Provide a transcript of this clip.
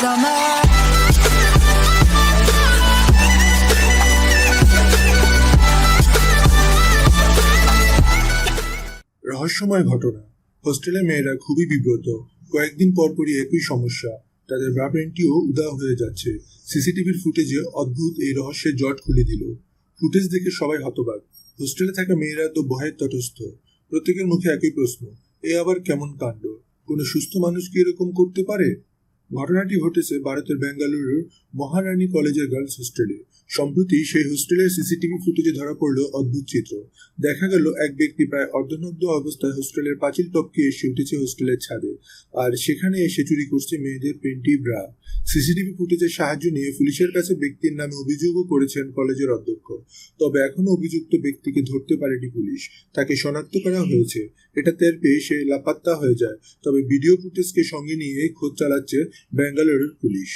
রহস্যময় ঘটনা। হোস্টেলে মেয়েরা খুবই বিব্রত। কয়েকদিন পরপরই একই সমস্যা। তাদের ব্রাপেন্টিও উদা হয়ে যাচ্ছে। সিসিটিভির ফুটেজে অদ্ভুত এই রহস্যের জট খুলে দিল। ফুটেজ দেখে সবাই হতবাক। হোস্টেলে থাকা মেয়েরা তো ভয়ের তটস্থ। প্রত্যেকের মুখে একই প্রশ্ন, এ আবার কেমন কাণ্ড? কোনো সুস্থ মানুষ কি এরকম করতে পারে? ঘটনাটি ঘটেছে ভারতের বেঙ্গালুরুর মহারানী কলেজের গার্লস হোস্টেলে। সম্প্রতি সেই হোস্টেলের সিসিটিভি ফুটেজে ধরা পড়ল অদ্ভুত চিত্র। দেখা গেল, এক ব্যক্তি প্রায় অর্ধনগ্ন অবস্থায় হোস্টেলের পাঁচিল টপকে এসে উঠেছে হোস্টেলের ছাদে। আর সেখানে এসে চুরি করছে মেয়েদের পেন্টি ব্রা। সিসিটিভি ফুটেজের সাহায্য নিয়ে পুলিশের কাছে ব্যক্তির নামে অভিযোগও করেছেন কলেজের অধ্যক্ষ। তবে এখনও অভিযুক্ত ব্যক্তিকে ধরতে পারেনি পুলিশ। তাকে শনাক্ত করা হয়েছে। এটা টের পেয়ে সে লাপাত্তা হয়ে যায়। তবে ভিডিও ফুটেজকে সঙ্গে নিয়ে খোঁজ চালাচ্ছে ব্যাঙ্গালোরের পুলিশ